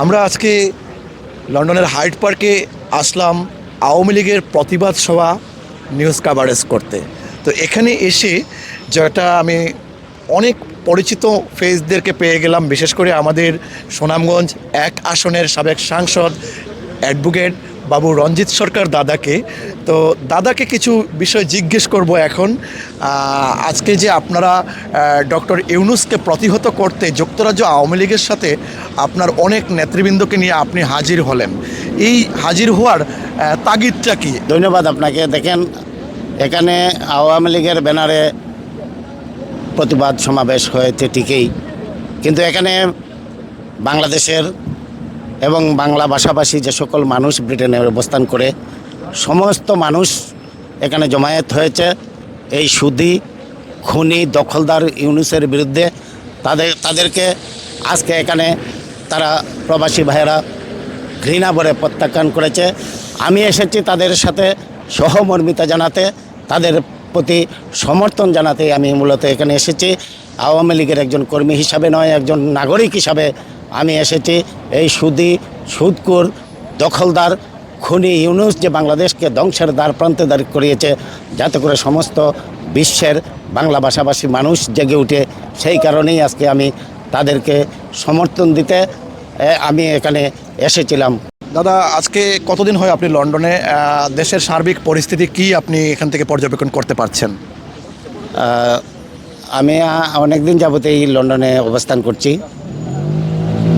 আমরা আজকে লন্ডনের হাইড পার্কে আসলাম আওয়ামী লীগের প্রতিবাদ সভা নিউজ কাভারেজ করতে। তো এখানে এসে যেটা আমি অনেক পরিচিত ফেসদেরকে পেয়ে গেলাম, বিশেষ করে আমাদের সুনামগঞ্জ এক আসনের সাবেক সাংসদ, অ্যাডভোকেট বাবু রঞ্জিত সরকার দাদাকে। তো দাদাকে কিছু বিষয় জিজ্ঞেস করব এখন। আজকে যে আপনারা ডক্টর ইউনুসকে প্রতিহত করতে যুক্তরাজ্য আওয়ামী লীগের সাথে আপনার অনেক নেতৃবৃন্দকে নিয়ে আপনি হাজির হলেন। এই হাজির হওয়ার তাগিদটা কি? ধন্যবাদ আপনাকে। দেখেন, এখানে আওয়ামী লীগের ব্যানারে প্রতিবাদ সমাবেশ হয়েছে ঠিকই। কিন্তু এখানে বাংলাদেশের এবং বাংলা ভাষাভাষী যে সকল মানুষ ব্রিটেনে অবস্থান করে, সমস্ত মানুষ এখানে জমায়েত হয়েছে। এই সুদি, খুনি, দখলদার ইউনুসের বিরুদ্ধে তাদের, তাদেরকে আজকে এখানে তারা প্রবাসী ভাইয়েরা ঘৃণা ভরে প্রত্যাখ্যান করেছে। আমি এসেছি তাদের সাথে সহমর্মিতা জানাতে, তাদের প্রতি সমর্থন জানাতে আমি মূলত এখানে এসেছি। আওয়ামী লীগের একজন কর্মী হিসাবে নয়, একজন নাগরিক হিসাবে আমি এসেছি এই সুদি সুদকুর দখলদার খুনি ইউনুস যে বাংলাদেশকে ধ্বংসের দ্বার প্রান্তে দাঁড় করিয়েছে যাতে করে সমস্ত বিশ্বের বাংলা ভাষাভাষী মানুষ জেগে উঠে। সেই কারণেই আজকে আমি তাদেরকে সমর্থন দিতে আমি এখানে এসেছিলাম। দাদা আজকে কতদিন হয় আপনি লন্ডনে? দেশের সার্বিক পরিস্থিতি কি আপনি এখান থেকে পর্যবেক্ষণ করতে পারছেন? আমি অনেক দিন যাবত এই লন্ডনে অবস্থান করছি।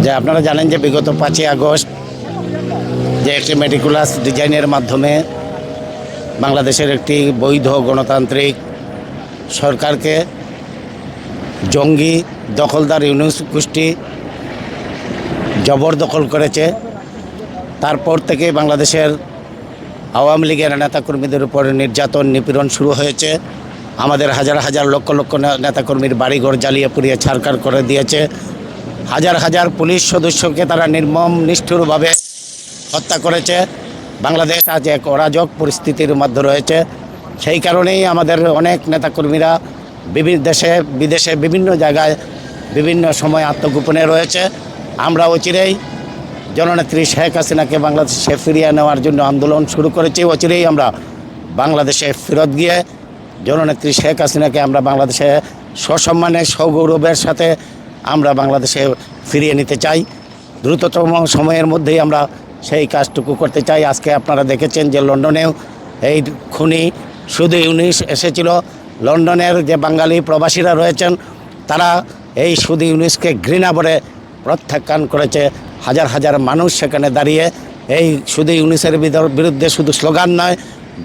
যে আপনারা জানেন যে বিগত পাঁচই আগস্ট যে একটি মেটিকুলাস ডিজাইনের মাধ্যমে বাংলাদেশের একটি বৈধ গণতান্ত্রিক সরকারকে জঙ্গি দখলদার ইউনুস গোষ্ঠী জবরদখল করেছে, তারপর থেকে বাংলাদেশের আওয়ামী লীগের নেতাকর্মীদের উপর নির্যাতন, নিপীড়ন শুরু হয়েছে। আমাদের হাজার হাজার লক্ষ লক্ষ নেতাকর্মীর বাড়িঘর জ্বালিয়ে পুড়িয়ে ছাড়কার করে দিয়েছে। হাজার হাজার পুলিশ সদস্যকে তারা নির্মম, নিষ্ঠুরভাবে হত্যা করেছে। বাংলাদেশ আজ এক অরাজক পরিস্থিতির মধ্যে রয়েছে। সেই কারণেই আমাদের অনেক নেতাকর্মীরা বিভিন্ন দেশে, বিদেশে, বিভিন্ন জায়গায় বিভিন্ন সময় আত্মগোপনে রয়েছে। আমরা অচিরেই জননেত্রী শেখ হাসিনাকে বাংলাদেশে ফিরিয়ে নেওয়ার জন্য আন্দোলন শুরু করেছি। অচিরেই আমরা বাংলাদেশে ফেরত গিয়ে জননেত্রী শেখ হাসিনাকে আমরা বাংলাদেশে সসম্মানে, সগৌরবের সাথে আমরা বাংলাদেশে ফিরিয়ে নিতে চাই। দ্রুততম সময়ের মধ্যেই আমরা সেই কাজটুকু করতে চাই। আজকে আপনারা দেখেছেন যে লন্ডনেও এই খুনি শুধু ইউনিস এসেছিল। লন্ডনের যে বাঙালি প্রবাসীরা রয়েছেন, তারা এই সুদী ইউনিসকে ঘৃণা করে প্রত্যাখ্যান করেছে। হাজার হাজার মানুষ সেখানে দাঁড়িয়ে এই শুধু ইউনিসের বিরুদ্ধে শুধু স্লোগান নয়,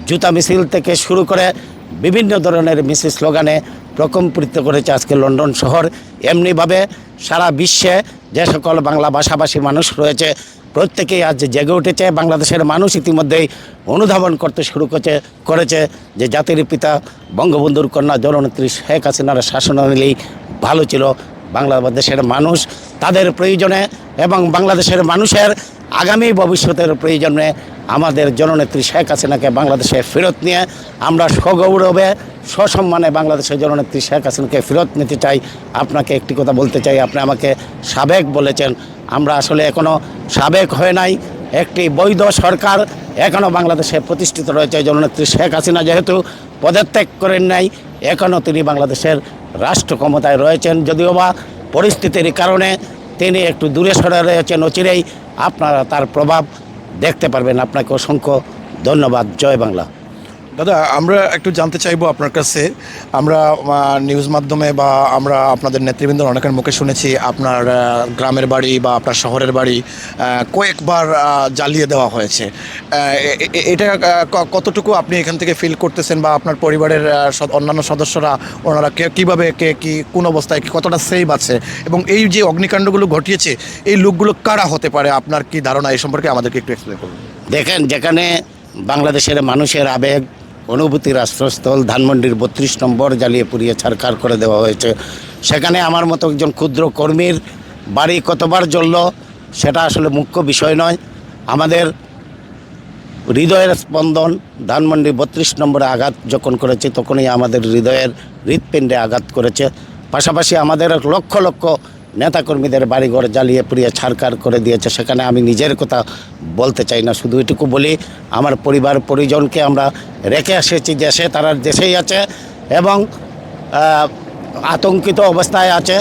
জুতা মিছিল থেকে শুরু করে বিভিন্ন ধরনের মিছিল স্লোগানে প্রকম্পিত করেছে আজকে লন্ডন শহর। এমনিভাবে সারা বিশ্বে যে সকল বাংলা ভাষাভাষী মানুষ রয়েছে, প্রত্যেকেই আজ জেগে উঠেছে। বাংলাদেশের মানুষ ইতিমধ্যেই অনুধাবন করতে শুরু করেছে করেছে যে জাতির পিতা বঙ্গবন্ধুর কন্যা জননেত্রী শেখ হাসিনার শাসনামলেই ভালো ছিল। বাংলাদেশের মানুষ তাদের প্রয়োজনে এবং বাংলাদেশের মানুষের আগামী ভবিষ্যতের প্রয়োজনে আমাদের জননেত্রী শেখ হাসিনাকে বাংলাদেশে ফেরত নিয়ে আমরা সগৌরবে, সসম্মানে বাংলাদেশের জননেত্রী শেখ হাসিনাকে ফেরত নিতে চাই। আপনাকে একটি কথা বলতে চাই, আপনি আমাকে সাবেক বলেছেন। আমরা আসলে এখনও সাবেক হয়ে নাই, একটি বৈধ সরকার এখনও বাংলাদেশে প্রতিষ্ঠিত রয়েছে। জননেত্রী শেখ হাসিনা যেহেতু পদত্যাগ করেন নাই এখনও তিনি বাংলাদেশের রাষ্ট্র ক্ষমতায় রয়েছেন। যদিও বা পরিস্থিতির কারণে তিনি একটু দূরে সরে রয়েছেন, অচিরেই আপনারা তার প্রভাব দেখতে পারবেন। আপনাকে অসংখ্য ধন্যবাদ। জয় বাংলা। দাদা, আমরা একটু জানতে চাইব আপনার কাছে। আমরা নিউজ মাধ্যমে বা আমরা আপনাদের নেতৃবৃন্দ অনেকের মুখে শুনেছি আপনার গ্রামের বাড়ি বা আপনার শহরের বাড়ি কয়েকবার জ্বালিয়ে দেওয়া হয়েছে। এটা কতটুকু আপনি এখান থেকে ফিল করতেছেন বা আপনার পরিবারের অন্যান্য সদস্যরা, ওনারা কে, কীভাবে কে, কী, কোন অবস্থায় কতটা সেভ আছে? এবং এই যে অগ্নিকাণ্ডগুলো ঘটিয়েছে, এই লোকগুলো কারা হতে পারে? আপনার কি ধারণা এই সম্পর্কে আমাদেরকে একটু এক্সপ্লেন করুন। দেখেন, যেখানে বাংলাদেশের মানুষের আবেগ অনুভূতির আশ্রয়স্থল, ধানমন্ডির বত্রিশ নম্বর জ্বালিয়ে পুড়িয়ে ছারখার করে দেওয়া হয়েছে। সেখানে আমার মতো একজন ক্ষুদ্র কর্মীর বাড়ি কতবার জ্বলল, সেটা আসলে মুখ্য বিষয় নয়। আমাদের হৃদয়ের স্পন্দন, ধানমন্ডি বত্রিশ নম্বরে আঘাত যখন করেছে, তখনই আমাদের হৃদয়ের হৃৎপিণ্ডে আঘাত করেছে। পাশাপাশি আমাদের লক্ষ লক্ষ নেতাকর্মীদের বাড়িঘর জ্বালিয়ে পুড়িয়ে ছাড়কার করে দিয়েছে। সেখানে আমি নিজের কথা বলতে চাই না, শুধু এটুকু বলি, আমার পরিবার পরিজনকে আমরা রেখে এসেছি, দেশে তারা দেশেই আছে এবং আতঙ্কিত অবস্থায় আছে।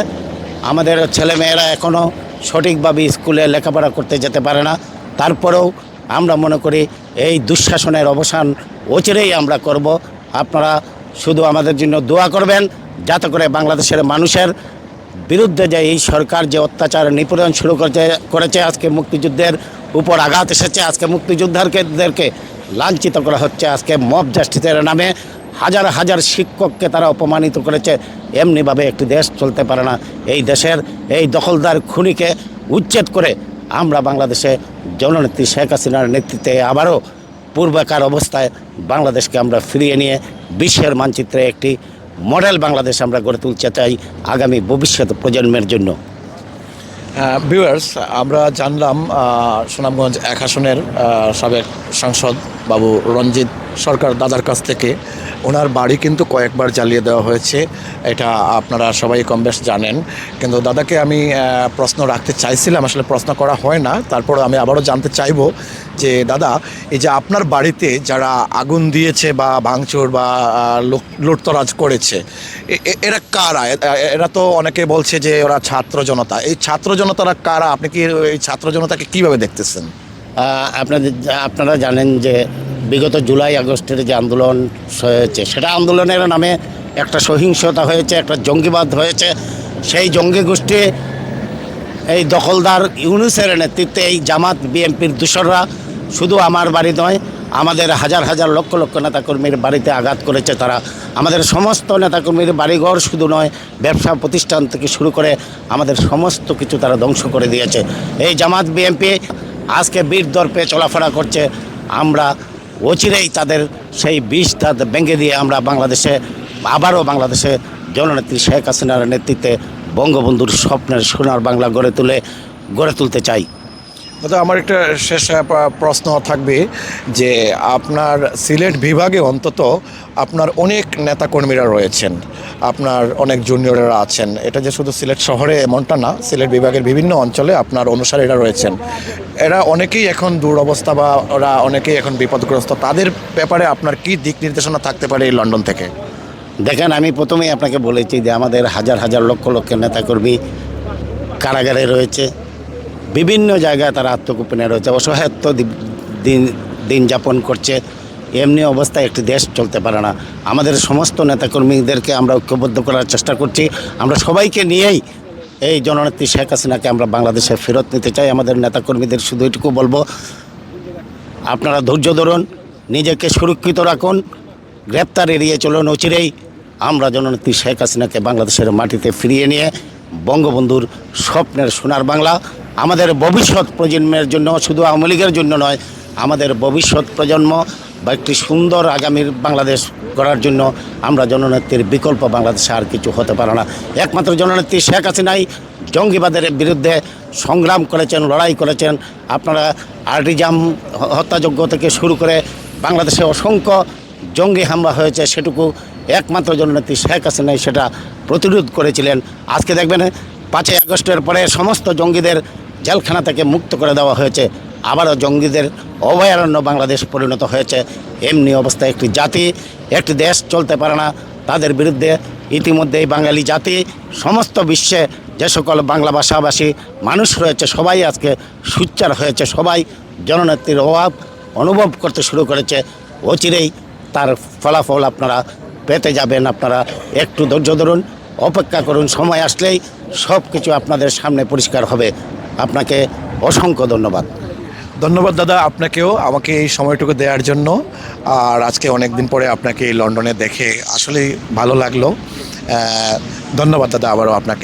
আমাদের ছেলেমেয়েরা এখনও সঠিকভাবে স্কুলে লেখাপড়া করতে যেতে পারে না। তারপরেও আমরা মনে করি এই দুঃশাসনের অবসান অচিরেই আমরা করব। আপনারা শুধু আমাদের জন্য দোয়া করবেন, যাতে করে বাংলাদেশের মানুষের বিরুদ্ধে যে এই সরকার যে অত্যাচার নিপীড়ন শুরু করেছে করেছে, আজকে মুক্তিযুদ্ধের উপর আঘাত এসেছে, আজকে মুক্তিযোদ্ধাদেরকে লাঞ্ছিত করা হচ্ছে, আজকে মব জাস্টিসের নামে হাজার হাজার শিক্ষককে তারা অপমানিত করেছে। এমনিভাবে একটি দেশ চলতে পারে না। এই দেশের এই দখলদার খুনিকে উচ্ছেদ করে আমরা বাংলাদেশে জননেত্রী শেখ হাসিনার নেতৃত্বে আবারও পূর্বেকার অবস্থায় বাংলাদেশকে আমরা ফিরিয়ে নিয়ে বিশ্বের মানচিত্রে একটি মডেল বাংলাদেশ আমরা গড়ে তুলতে চাই আগামী ভবিষ্যৎ প্রজন্মের জন্য। ভিউয়ার্স আমরা জানলাম সুনামগঞ্জ এক আসনের সাবেক সাংসদ বাবু রঞ্জিত সরকার দাদার কাছ থেকে। ওনার বাড়ি কিন্তু কয়েকবার জ্বালিয়ে দেওয়া হয়েছে। এটা আপনারা সবাই কম বেশ জানেন। কিন্তু দাদাকে আমি প্রশ্ন রাখতে চাইছিলাম, আসলে প্রশ্ন করা হয় না। তারপর আমি আবারও জানতে চাইব যে, দাদা, এই যে আপনার বাড়িতে যারা আগুন দিয়েছে বা ভাঙচুর বা লুটতরাজ করেছে এরা কারা? এরা তো অনেকে বলছে যে, ওরা ছাত্র জনতা। এই ছাত্র জনতারা কারা? আপনি কি এই ছাত্র জনতাকে কীভাবে দেখতেছেন? আপনাদের আপনারা জানেন যে বিগত জুলাই আগস্টের যে আন্দোলন হয়েছে, সেটা আন্দোলনের নামে একটা সহিংসতা হয়েছে, একটা জঙ্গিবাদ হয়েছে। সেই জঙ্গি গোষ্ঠী এই দখলদার ইউনুসের নেতৃত্বে এই জামাত বিএনপির দূষররা শুধু আমার বাড়ি নয়, আমাদের হাজার হাজার লক্ষ লক্ষ নেতাকর্মীর বাড়িতে আঘাত করেছে তারা। আমাদের সমস্ত নেতাকর্মীর বাড়িঘর শুধু নয়, ব্যবসা প্রতিষ্ঠান থেকে শুরু করে আমাদের সমস্ত কিছু তারা ধ্বংস করে দিয়েছে। এই জামাত বিএনপি আজকে বীর দর্পে চলাফেরা করছে। আমরা অচিরেই তাদের সেই বিষ তাদের ভেঙে দিয়ে আমরা বাংলাদেশে, আবারও বাংলাদেশে জননেত্রী শেখ হাসিনার নেতৃত্বে বঙ্গবন্ধুর স্বপ্নের সোনার বাংলা গড়ে তুলে, গড়ে তুলতে চাই। দাদা আমার একটা শেষ প্রশ্ন থাকবে যে আপনার সিলেট বিভাগে অন্তত আপনার অনেক নেতাকর্মীরা রয়েছেন, আপনার অনেক জুনিয়ররা আছেন। এটা যে শুধু সিলেট শহরে এমনটা না, সিলেট বিভাগের বিভিন্ন অঞ্চলে আপনার অনুসারীরা রয়েছেন। এরা অনেকেই এখন দুরবস্থা বা ওরা অনেকেই এখন বিপদগ্রস্ত। তাদের ব্যাপারে আপনার কি দিক নির্দেশনা থাকতে পারে এই লন্ডন থেকে? দেখেন, আমি প্রথমেই আপনাকে বলেছি যে আমাদের হাজার হাজার লক্ষ লক্ষ নেতাকর্মী কারাগারে রয়েছে। বিভিন্ন জায়গায় তারা আত্মগোপনে রয়েছে, অসহায়ত্ব দিন দিন যাপন করছে। এমনি অবস্থায় একটি দেশ চলতে পারে না। আমাদের সমস্ত নেতাকর্মীদেরকে আমরা ঐক্যবদ্ধ করার চেষ্টা করছি। আমরা সবাইকে নিয়েই এই জননেত্রী শেখ হাসিনাকে আমরা বাংলাদেশে ফেরত নিতে চাই। আমাদের নেতাকর্মীদের শুধু এটুকু বলব, আপনারা ধৈর্য ধরুন, নিজেকে সুরক্ষিত রাখুন, গ্রেপ্তার এড়িয়ে চলুন অচিরেই। আমরা জননেত্রী শেখ হাসিনাকে বাংলাদেশের মাটিতে ফিরিয়ে নিয়ে বঙ্গবন্ধুর স্বপ্নের সোনার বাংলা আমাদের ভবিষ্যৎ প্রজন্মের জন্য, শুধু আওয়ামী লীগের জন্য নয়, আমাদের ভবিষ্যৎ প্রজন্ম বা একটি সুন্দর আগামীর বাংলাদেশ করার জন্য আমরা জননেত্রীর বিকল্প বাংলাদেশে আর কিছু হতে পারে না। একমাত্র জননেত্রী শেখ হাসিনাই জঙ্গিবাদের বিরুদ্ধে সংগ্রাম করেছেন, লড়াই করেছেন। আপনারা আর্টিজাম হত্যাযজ্ঞ থেকে শুরু করে বাংলাদেশে অসংখ্য জঙ্গি হামলা হয়েছে, সেটুকু একমাত্র জননেত্রী শেখ হাসিনাই সেটা প্রতিরোধ করেছিলেন। আজকে দেখবেন পাঁচই আগস্টের পরে সমস্ত জঙ্গিদের জেলখানা থেকে মুক্ত করে দেওয়া হয়েছে। আবারও জঙ্গিদের অভয়ারণ্য বাংলাদেশ পরিণত হয়েছে। এমনি অবস্থায় একটি জাতি, একটি দেশ চলতে পারে না। তাদের বিরুদ্ধে ইতিমধ্যেই বাঙালি জাতি, সমস্ত বিশ্বে যে সকল বাংলা ভাষাভাষী মানুষ রয়েছে, সবাই আজকে সুচ্চার হয়েছে। সবাই জননেত্রীর অভাব অনুভব করতে শুরু করেছে। অচিরেই তার ফলাফল আপনারা পেতে যাবেন। আপনারা একটু ধৈর্য ধরুন, অপেক্ষা করুন। সময় আসলেই সব কিছু আপনাদের সামনে পরিষ্কার হবে। আপনাকে অসংখ্য ধন্যবাদ। ধন্যবাদ দাদা, আপনাকেও আমাকে এই সময়টুকু দেওয়ার জন্য। আর আজকে অনেক দিন পরে আপনাকে লন্ডনে দেখে আসলে ভালো লাগল। ধন্যবাদ দাদা, আবারও আপনাকে।